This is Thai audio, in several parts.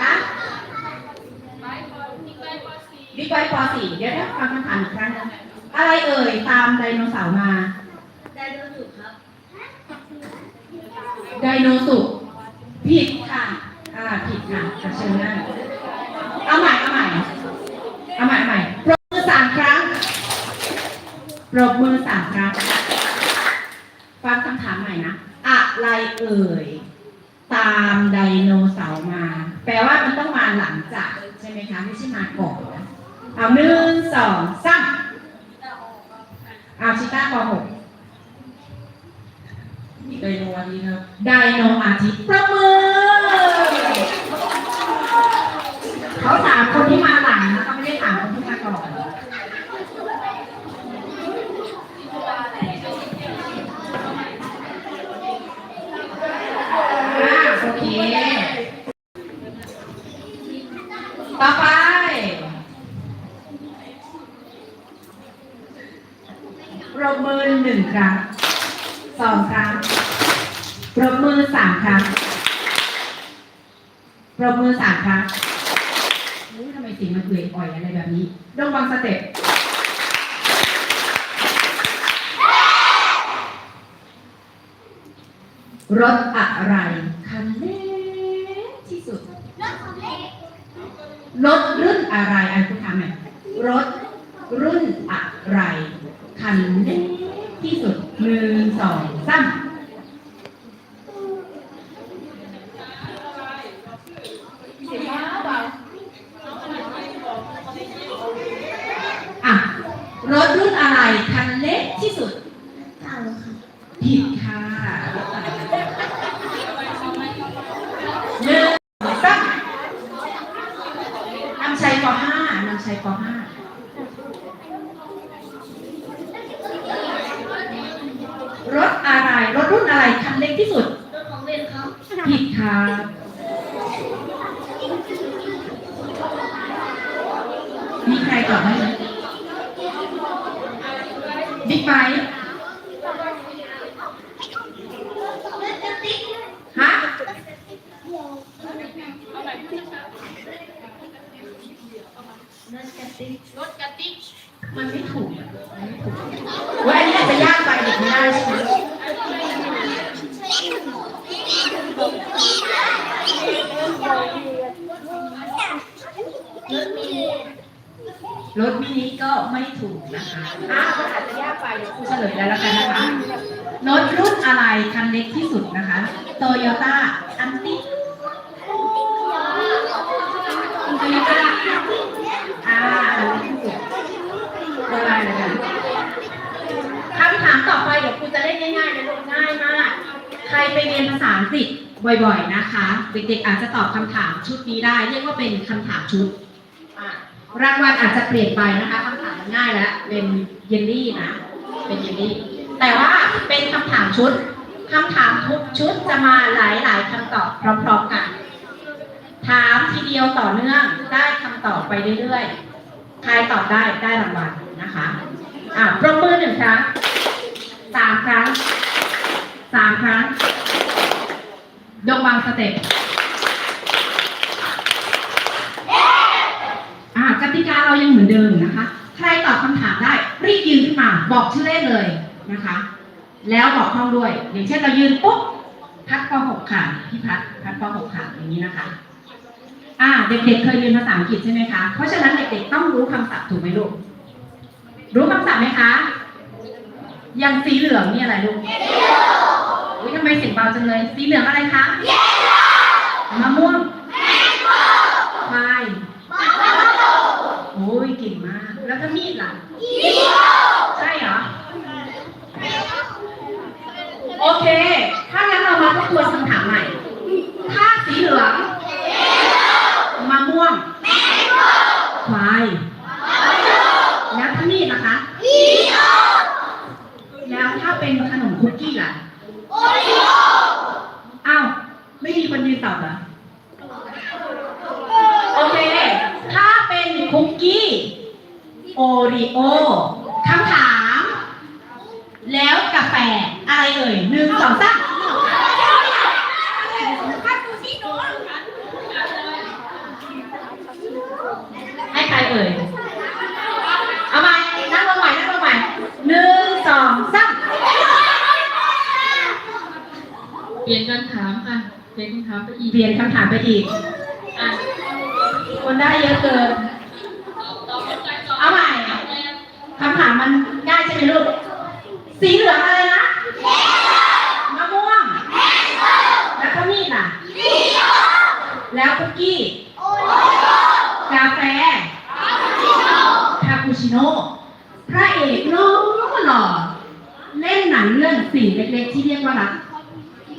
อะบิ๊กไบค์ป .4 เดี๋ยวนะฟังคำถามอีกครั้งนะอะไรเอ่ยตามไดโนเสาร์มา ไดโนสาร์ครับ ไดโนสุกผิดค่ะ อ่า ผิดค่ะอะเชิญนั่งเอาใหม่ เอาใหม่ เอาใหม่เอาใหม่ ปรบมือสามครั้ง ปรบมือสามครั้ง ฟังคำถามใหม่นะ อะไรเอ่ย ตามไดโนเสาร์มา แปลว่ามันต้องมาหลังจาก ใช่ไหมคะ ไม่ใช่มาก่อนนะเอาหนึ่งสองสามเอาชิต้าปหกไดโนวันนี้ครับไดโนอาทิตย์ประมือเขาถามคนที่มาหลังนะเขาไม่ได้ถามคนที่มาก่อนอ่าโอเค ต่อไป ปรบมือหนึ่งครั้ง สองครั้ง ปรบมือสามครั้ง ปรบมือสามครั้งอุ๊ยทำไมเสียงมันเอื่อยอ่อยอะไรแบบนี้ดงบางสเต็ปรถอะไรคันเล็กที่สุดรถรุ่นอะไรอันคุณถามหน่อยรถรุ่นอะไรคันเล็กที่สุดหนึ่งสองสามอะ รถรุ่นอะไร คันเล็กที่สุด เต่าครับ ผิดค่ะหนึ่งสองนำชัยป .5 นำชัยป .5 รถอะไร รถรุ่นอะไร คันเล็กที่สุด รถของเล่นครับ ผิดค่ะ มีใครตอบไหมบิ๊กไบค์ฮะรถกระติกรถกระติกมันไม่ถูกอะมันไม่ถูกเว่าอันนี้อาจจะยากไปเด็กไม่ได้ใช่ไหมรถมินิก็ ไม่ถูกนะคะอ้าวมันอาจจะยากไปเดี๋ยวครูเฉลยแล้วละกันนะคะรถรุ่นอะไรคันเล็กที่สุดนะคะโตโยต้าอันติโตโยต้าอ่าอันเล็กที่สุดตัวอะไรเลยกันคำถามต่อไปเดี๋ยวครูจะเล่นง่ายๆนะลูกง่ายมาก ใครไปเรียนภาษาอังกฤษบ่อยๆนะคะ เด็กๆอาจจะตอบคำถามชุดนี้ได้ เรียกว่าเป็นคำถามชุดรางวัลอาจจะเปลี่ยนไปนะคะ ง่ายแล้วเป็นเยลลี่นะ เป็นเยลลี่ แต่ว่าเป็นคำถามชุดคำถามทุกชุดจะมาหลายๆคำตอบพร้อมๆกัน ถามทีเดียวต่อเนื่องได้คำตอบไปเรื่อยๆ ใครตอบได้ได้รางวัลนะคะ อะปรบมือหนึ่งครั้งสามครั้งสามครั้งยกบางสเต็ปอ่ากติกาเรายังเหมือนเดิมนะคะ ใครตอบคำถามได้ รีบยืนขึ้นมา บอกชื่อเล่นเลยนะคะ แล้วบอกห้องด้วย อย่างเช่นเรายืนปุ๊บพัดป .6 ค่ะพี่พัดพัดป .6 ค่ะอย่างนี้นะคะอ่าเด็กๆเคยเรียนภาษาอังกฤษใช่ไหมคะ เพราะฉะนั้นเด็กๆต้องรู้คำศัพท์ถูกไหมลูก รู้คำศัพท์ไหมคะอย่างสีเหลืองนี่อะไรลูกอุ้ยทำไมเสียงเบาจังเลย สีเหลืองอะไรคะมะม่วงควายโอ้ยเก่งมาก แล้วถ้ามีดล่ะใช่เหรอ โอเค ถ้างั้นเรามาทบทวนคำถามใหม่ ถ้าสีเหลืองมะม่วงควายแล้วถ้ามีดล่ะคะ แล้วถ้าเป็นขนมคุกกี้ล่ะ อ้าว ไม่มีคนยืนตอบเหรอโอเค ถ้าเป็นคุกกี้ โอริโอคำถาม แล้วกาแฟ อะไรเอ่ยหนึ่งสองสามใคร เป ลี่ยนการถามค่ะ เปลี่ยนคำถามไปอีกเปลี่ยนคำถามไปอีกอะคนได้เยอะเกิน เอาใหม่คำถามมันง่ายใช่ไหมลูก สีเหลืองอะไรนะมะม่วง แล้วก็มีดล่ะ แล้วคุกกี้ กาแฟ คาปูชิโน่ พระเอกหล่อหล่อ เล่นหนังเรื่องสิ่งเล็กๆที่เรียกว่ารัก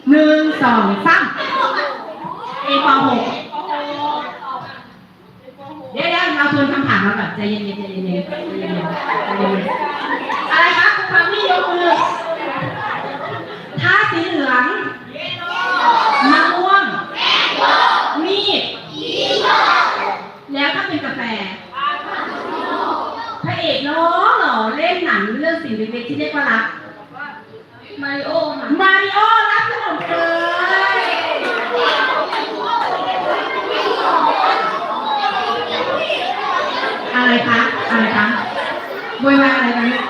หนึ่งสองสามเอปหกเดี๋ยวเดี๋ยวเราทวนคำถามเราแบบใจเย็นๆใจเย็นๆใจเย็นๆใจเย็นๆอะไรคะคุณฟังพี่ยกมือถ้าสีเหลืองมะม่วง มีด แล้วถ้าเป็นกาแฟ พระเอกล้อหล่อเล่นหนังเรื่องสิ่งเล็กๆที่เรียกว่ารัก มาริโอค่ะ มาริโอรับขนมเลย อะไรคะอะไรคะโวยวายอะไรกันเนี่ย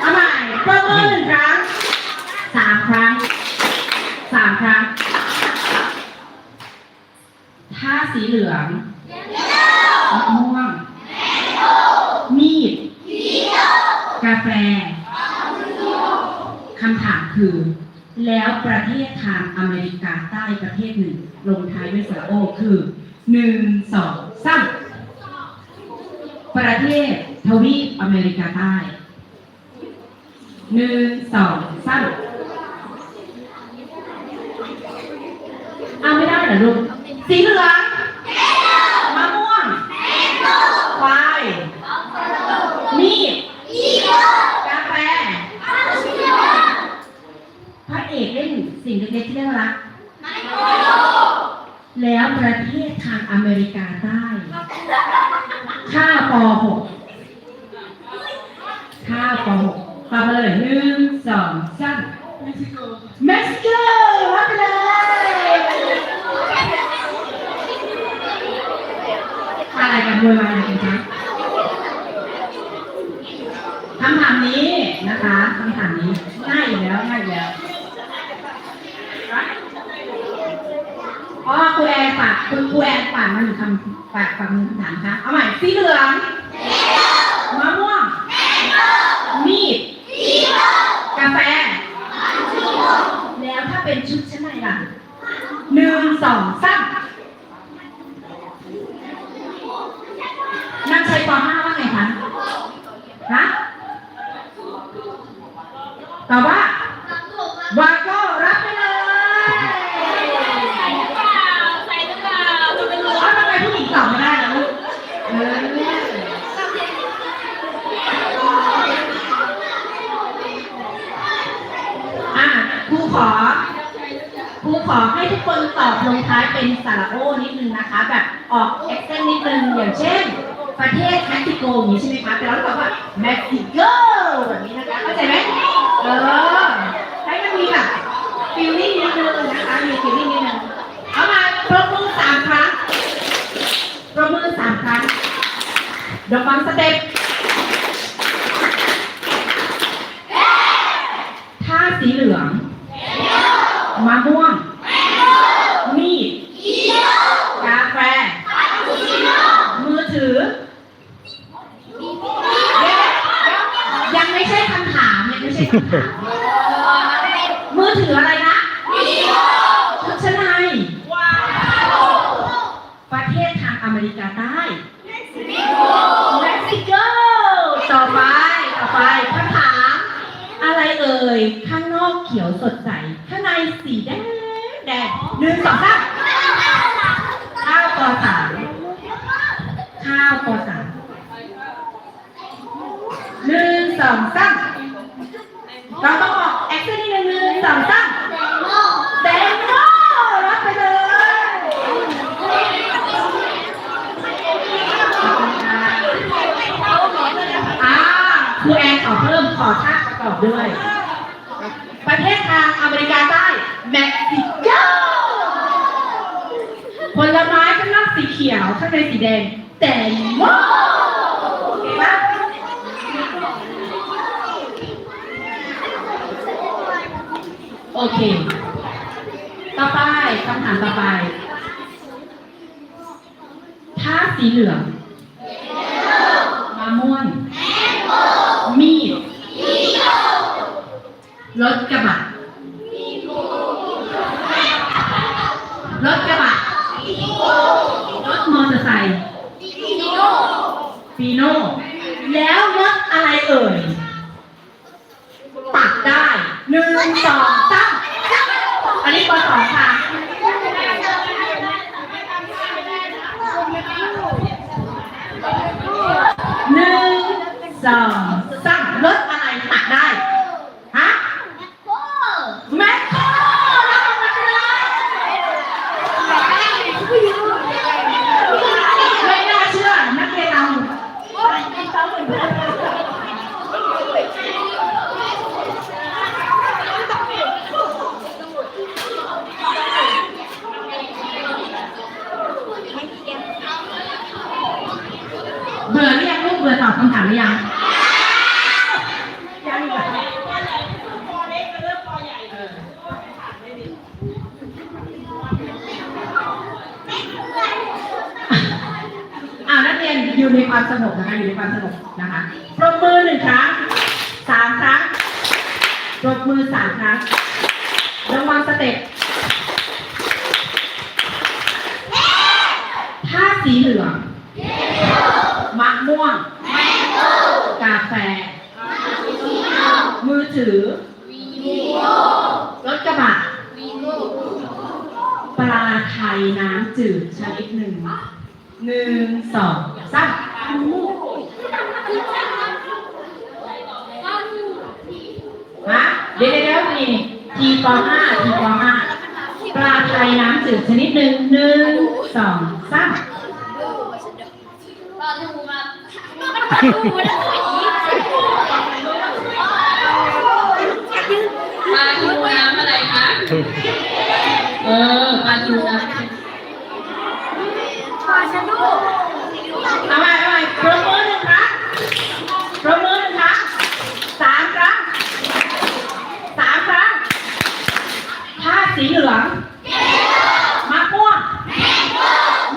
เอาใหม่เพิ่มมือหนึ่งครั้งสามครั้งสามครั้ง ถ้าสีเหลืองมะม่วง มีด กาแฟ คำถามคือ แล้วประเทศทางอเมริกาใต้ประเทศหนึ่ง ลงท้ายด้วยสระโอคือหนึ่งสองสาม ประเทศทวีปอเมริกาใต้หนึ่งสองสามเอาไม่ได้เหรอลูกสีเหลืองมะม่วงควายมีดกาแฟพระเอกเล่นสิ่งเล็กๆที่เรียกว่ารักแล้วประเทศทางอเมริกาใต้ ค่าป .6 ค่าป .6 ตอบมาเลยหนึ่งสองสามเม็กซิโกเม็กซิโกรับไปเลยอะไรกันโวยวายอะไรกันคะคำถามนี้นะคะคำถามนี้ง่ายอยู่แล้วง่ายอยู่แล้ว เพราะว่าครูแอนฝากคุณครูแอนฝากมาหนึ่งคำฝากฝากหนึ่งคำถามค่ะเอาใหม่สีเหลืองมะม่วงมีดกาแฟแล้วถ้าเป็นชุดชั้นในล่ะหนึ่งสองสามนักชัยป .5 ว่าไงคะฮะตอบว่า วาโก้รับไปเลย ใส่หรือเปล่าใส่หรือเปล่าจะเป็นลม เอาทำไมผู้หญิงตอบไม่ได้ล่ะลูกเอออะครูขอ ครูขอให้ทุกคนตอบลงท้ายเป็นสระโอนิดนึงนะคะ แบบออกเอ็กเซนนิดนึง อย่างเช่น ประเทศเม็กซิโกอย่างนี้ใช่ไหมคะแต่เราตอบว่าเม็กซิโกแบบนี้นะคะเข้าใจไหมเออให้มันมีแบบฟิลลิ่งนิดนึงนะคะมีฟิลลิ่งนิดนึงเอามาปรบมือสามครั้งปรบมือสามครั้งดอกบังสเต็ปถ้าสีเหลืองมะม่วง มีด กาแฟ มือถือเดี๋ยวๆยังไม่ใช่คำถามยังไม่ใช่คำถามมือถืออะไรนะชุดชั้นในประเทศทางอเมริกาใต้เม็กซิโกต่อไปต่อไปคำถามอะไรเอ่ยข้างนอกเขียวสดใสข้างในสีแดงแดงหนึ่งสองสามข้าวปอสามข้าวปอสามหนึ่งสองสาม เราต้องออกแอคชั่นนิดนึงหนึ่งสองสามแดงโมรับไปเลยอ่าครูแอนขอเพิ่มขอท่าประกอบด้วย ประเทศทางอเมริกาใต้เม็กซิโกผลไม้ข้างนอกสีเขียวข้างในสีแดงแตงโมโอเคปะ โอเค ต่อไปคำถามต่อไป ถ้าสีเหลืองมะม่วงมีดรถกระบะรถกระบะรถมอเตอร์ไซค์ฟีโน่แล้วรถอะไรเอ่ย ปักได้หนึ่งสองสาม อันนี้ปสอค่ะหนึ่งสองสามรถอะไรตักได้ ฮะ แมคโครแล้วมันมาเลยไม่น่าเชื่อ นักเรียนเราเบื่อหรือยังลูกเบื่อตอบคำถามหรือยัง ยังอีกเหรอ อ่านักเรียน อยู่ในความสงบนะคะอยู่ในความสงบนะคะปรบมือหนึ่งครั้งสามครั้งปรบมือสามครั้งระวังสเต็ปถ้าสีเหลืองมะม่วง กาแฟ มือถือรถกระบะปลาไทยน้ำจืดชนิดหนึ่งหนึ่งสอง สามฮะเดี๋ยวเดี๋ยวนี่ทีปห้าทีปห้าปลาไทยน้ำจืดชนิดหนึ่งหนึ่งสองสามปลาทูครับปลาทูน้ำอะไรคะ เออปลาทูน้ำ เอาใหม่เอาใหม่ปรบมือหนึ่งครั้งปรบมือหนึ่งครั้งสามครั้งสามครั้งถ้าสีเหลืองมะม่วง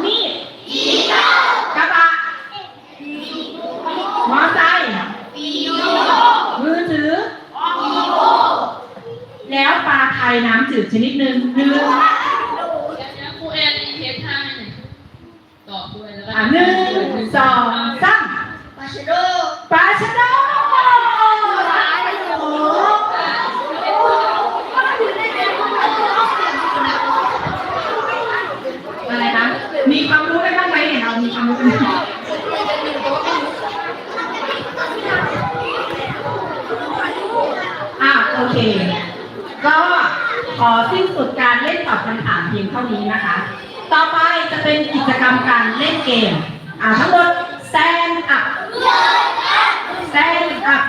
มีดกระบะมอไซค์มือถือ แล้วปลาไทยน้ำจืดชนิดหนึ่งหนึ่งเดี๋ยวครูแอนมีเทปท่าให้หน่อยตอบด้วยแล้วก็อะหนึ่งสองสามปลาชะโดปลาชะโดอะไรคะมีความรู้ได้บ้างไหมเนี่ยเรามีความรู้กันไหมอะโอเคก็ ขอสิ้นสุดการเล่นตอบคำถามเพียงเท่านี้นะคะ ต่อไปจะเป็นกิจกรรมการเล่นเกม อ่าทั้งหมดแซนอัพแซนอัพ